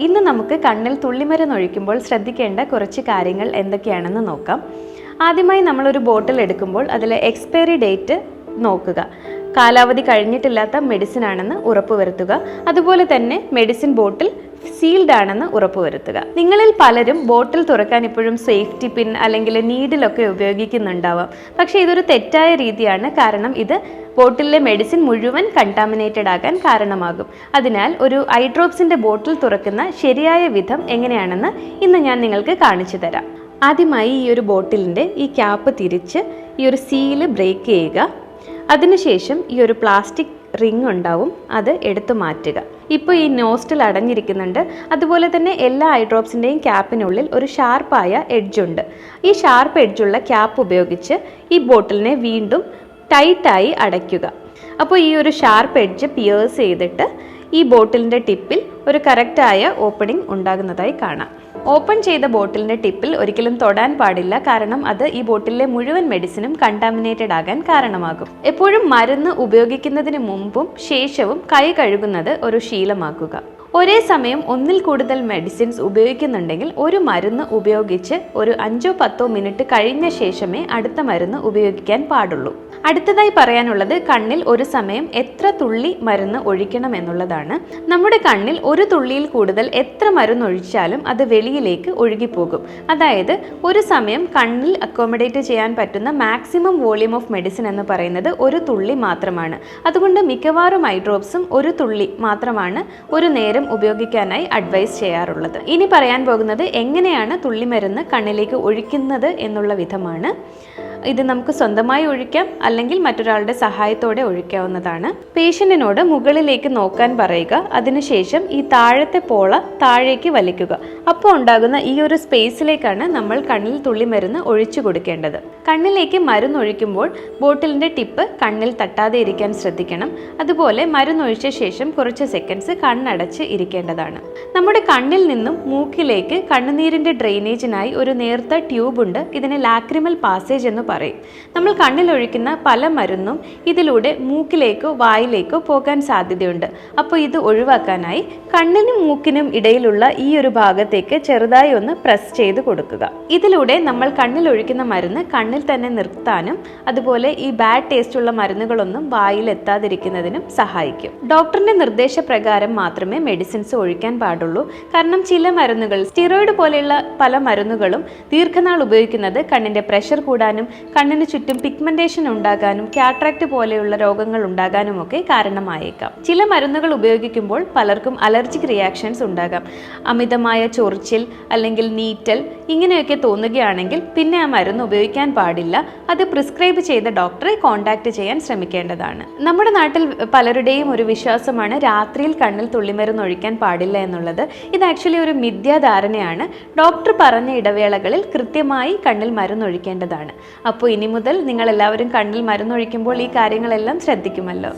ഇന്ന് നമുക്ക് കണ്ണിൽ തുള്ളിമരുന്ന് ഒഴിക്കുമ്പോൾ ശ്രദ്ധിക്കേണ്ട കുറച്ച് കാര്യങ്ങൾ എന്തൊക്കെയാണെന്ന് നോക്കാം. ആദ്യമായി നമ്മളൊരു ബോട്ടിൽ എടുക്കുമ്പോൾ അതിലെ എക്സ്പയറി ഡേറ്റ് നോക്കുക. കാലാവധി കഴിഞ്ഞിട്ടില്ലാത്ത മെഡിസിൻ ആണെന്ന് ഉറപ്പുവരുത്തുക. അതുപോലെ തന്നെ മെഡിസിൻ ബോട്ടിൽ സീൽഡ് ആണെന്ന് ഉറപ്പുവരുത്തുക. നിങ്ങളിൽ പലരും ബോട്ടിൽ തുറക്കാൻ ഇപ്പോഴും സേഫ്റ്റി പിൻ അല്ലെങ്കിൽ നീഡിലൊക്കെ ഉപയോഗിക്കുന്നുണ്ടാവാം. പക്ഷേ ഇതൊരു തെറ്റായ രീതിയാണ്. കാരണം ഇത് ബോട്ടിലെ മെഡിസിൻ മുഴുവൻ കണ്ടാമിനേറ്റഡ് ആകാൻ കാരണമാകും. അതിനാൽ ഒരു ഐ ബോട്ടിൽ തുറക്കുന്ന ശരിയായ വിധം എങ്ങനെയാണെന്ന് ഇന്ന് ഞാൻ നിങ്ങൾക്ക് കാണിച്ചു തരാം. ആദ്യമായി ഈ ഒരു ബോട്ടിലിന്റെ ഈ ക്യാപ്പ് തിരിച്ച് ഈ ഒരു സീൽ ബ്രേക്ക് ചെയ്യുക. അതിനുശേഷം ഈ ഒരു പ്ലാസ്റ്റിക് റിംഗ് ഉണ്ടാവും അത് എടുത്തു മാറ്റുക. ഇപ്പോൾ ഈ നോസ്റ്റിൽ അടഞ്ഞിരിക്കുന്നുണ്ട്. അതുപോലെ തന്നെ എല്ലാ ഐ ഡ്രോപ്സിന്റെയും ക്യാപ്പിനുള്ളിൽ ഒരു ഷാർപ്പായ എഡ്ജുണ്ട് ഈ ഷാർപ്പ് എഡ്ജുള്ള ക്യാപ്പ് ഉപയോഗിച്ച് ഈ ബോട്ടിലിനെ വീണ്ടും ടൈറ്റായി അടയ്ക്കുക. അപ്പോൾ ഈ ഒരു ഷാർപ്പ് എഡ്ജ് പിയേഴ്സ് ചെയ്തിട്ട് ഈ ബോട്ടിലിന്റെ ടിപ്പിൽ ഒരു കറക്റ്റായ ഓപ്പണിംഗ് ഉണ്ടാകുന്നതായി കാണാം. ഓപ്പൺ ചെയ്ത ബോട്ടിലിന്റെ ടിപ്പിൽ ഒരിക്കലും തൊടാൻ പാടില്ല കാരണം അത് ഈ ബോട്ടിലെ മുഴുവൻ മെഡിസിനും കണ്ടാമിനേറ്റഡ് ആകാൻ കാരണമാകും. എപ്പോഴും മരുന്ന് ഉപയോഗിക്കുന്നതിന് മുമ്പും ശേഷവും കൈ കഴുകുന്നത് ഒരു ശീലമാക്കുക. ഒരേ സമയം ഒന്നിൽ കൂടുതൽ മെഡിസിൻസ് ഉപയോഗിക്കുന്നുണ്ടെങ്കിൽ ഒരു മരുന്ന് ഉപയോഗിച്ച് ഒരു അഞ്ചോ പത്തോ മിനിറ്റ് കഴിഞ്ഞ ശേഷമേ അടുത്ത മരുന്ന് ഉപയോഗിക്കാൻ പാടുള്ളൂ. അടുത്തതായി പറയാനുള്ളത് കണ്ണിൽ ഒരു സമയം എത്ര തുള്ളി മരുന്ന് ഒഴിക്കണം എന്നുള്ളതാണ്. നമ്മുടെ കണ്ണിൽ ഒരു തുള്ളിയിൽ കൂടുതൽ എത്ര മരുന്ന് ഒഴിച്ചാലും അത് വെളിയിലേക്ക് ഒഴുകിപ്പോകും. അതായത് ഒരു സമയം കണ്ണിൽ അക്കോമഡേറ്റ് ചെയ്യാൻ പറ്റുന്ന മാക്സിമം വോളിയം ഓഫ് മെഡിസിൻ എന്ന് പറയുന്നത് ഒരു തുള്ളി മാത്രമാണ്. അതുകൊണ്ട് മിക്കവാറും ഐ ഡ്രോപ്സും ഒരു തുള്ളി മാത്രമാണ് ഒരു നേരം ഉപയോഗിക്കാനായി അഡ്വൈസ് ചെയ്യാറുള്ളത്. ഇനി പറയാൻ പോകുന്നത് എങ്ങനെയാണ് തുള്ളിമരുന്ന് കണ്ണിലേക്ക് ഒഴിക്കുന്നത് എന്നുള്ള വിധമാണ്. ഇത് നമുക്ക് സ്വന്തമായി ഒഴിക്കാം അല്ലെങ്കിൽ മറ്റൊരാളുടെ സഹായത്തോടെ ഒഴിക്കാവുന്നതാണ്. പേഷ്യന്റിനോട് മുകളിലേക്ക് നോക്കാൻ പറയുക. അതിനുശേഷം ഈ താഴത്തെ പോള താഴേക്ക് വലിക്കുക. അപ്പോൾ ഉണ്ടാകുന്ന ഈ ഒരു സ്പേസിലേക്കാണ് നമ്മൾ കണ്ണിൽ തുള്ളി മരുന്ന് ഒഴിച്ചു കൊടുക്കേണ്ടത്. കണ്ണിലേക്ക് മരുന്ന് ഒഴിക്കുമ്പോൾ ബോട്ടിലിന്റെ ടിപ്പ് കണ്ണിൽ തട്ടാതെ ഇരിക്കാൻ ശ്രദ്ധിക്കണം. അതുപോലെ മരുന്നൊഴിച്ച ശേഷം കുറച്ച് സെക്കൻഡ്സ് കണ്ണടച്ച് ഇരിക്കേണ്ടതാണ്. നമ്മുടെ കണ്ണിൽ നിന്നും മൂക്കിലേക്ക് കണ്ണുനീരിന്റെ ഡ്രെയിനേജിനായി ഒരു നേർത്ത ട്യൂബ് ഉണ്ട് ഇതിനെ ലാക്രിമൽ പാസേജ് എന്ന് പറയും. നമ്മൾ കണ്ണിലൊഴിക്കുന്ന പല മരുന്നും ഇതിലൂടെ മൂക്കിലേക്കോ വായിലേക്കോ പോകാൻ സാധ്യതയുണ്ട്. അപ്പോൾ ഇത് ഒഴിവാക്കാനായി കണ്ണിനും മൂക്കിനും ഇടയിലുള്ള ഈ ഒരു ഭാഗത്തേക്ക് ചെറുതായി ഒന്ന് പ്രസ് ചെയ്ത് കൊടുക്കുക. ഇതിലൂടെ നമ്മൾ കണ്ണിലൊഴിക്കുന്ന മരുന്ന് കണ്ണിൽ തന്നെ നിർത്താനും അതുപോലെ ഈ ബാഡ് ടേസ്റ്റ് ഉള്ള മരുന്നുകളൊന്നും വായിൽ എത്താതിരിക്കുന്നതിനും സഹായിക്കും. ഡോക്ടറിന്റെ നിർദ്ദേശപ്രകാരം മാത്രമേ മെഡിസിൻസ് ഒഴിക്കാൻ പാടുള്ളൂ. കാരണം ചില മരുന്നുകൾ സ്റ്റിറോയിഡ് പോലെയുള്ള പല മരുന്നുകളും ദീർഘനാൾ ഉപയോഗിക്കുന്നത് കണ്ണിന്റെ പ്രഷർ കൂടാനും കണ്ണിന് ചുറ്റും പിഗ്മെന്റേഷൻ ഉണ്ടാകാനും കാട്രാക്ട് പോലെയുള്ള രോഗങ്ങൾ ഉണ്ടാകാനും ഒക്കെ കാരണമായേക്കാം. ചില മരുന്നുകൾ ഉപയോഗിക്കുമ്പോൾ പലർക്കും അലർജിക് റിയാക്ഷൻസ് ഉണ്ടാകാം. അമിതമായ ചൊറിച്ചിൽ അല്ലെങ്കിൽ നീറ്റൽ ഇങ്ങനെയൊക്കെ തോന്നുകയാണെങ്കിൽ പിന്നെ ആ മരുന്ന് ഉപയോഗിക്കാൻ പാടില്ല. അത് പ്രിസ്ക്രൈബ് ചെയ്ത ഡോക്ടറെ കോൺടാക്ട് ചെയ്യാൻ ശ്രമിക്കേണ്ടതാണ്. നമ്മുടെ നാട്ടിൽ പലരുടെയും ഒരു വിശ്വാസമാണ് രാത്രിയിൽ കണ്ണിൽ തുള്ളിമരുന്ന് ഒഴിക്കാൻ പാടില്ല എന്നുള്ളത്. ഇത് ആക്ച്വലി ഒരു മിഥ്യാധാരണയാണ്. ഡോക്ടർ പറഞ്ഞ ഇടവേളകളിൽ കൃത്യമായി കണ്ണിൽ മരുന്ന് ഒഴിക്കേണ്ടതാണ്. അപ്പോൾ ഇനി മുതൽ നിങ്ങൾ എല്ലാവരും കണ്ണിൽ മരുന്നൊഴിക്കുമ്പോൾ ഈ കാര്യങ്ങളെല്ലാം ശ്രദ്ധിക്കുമല്ലോ.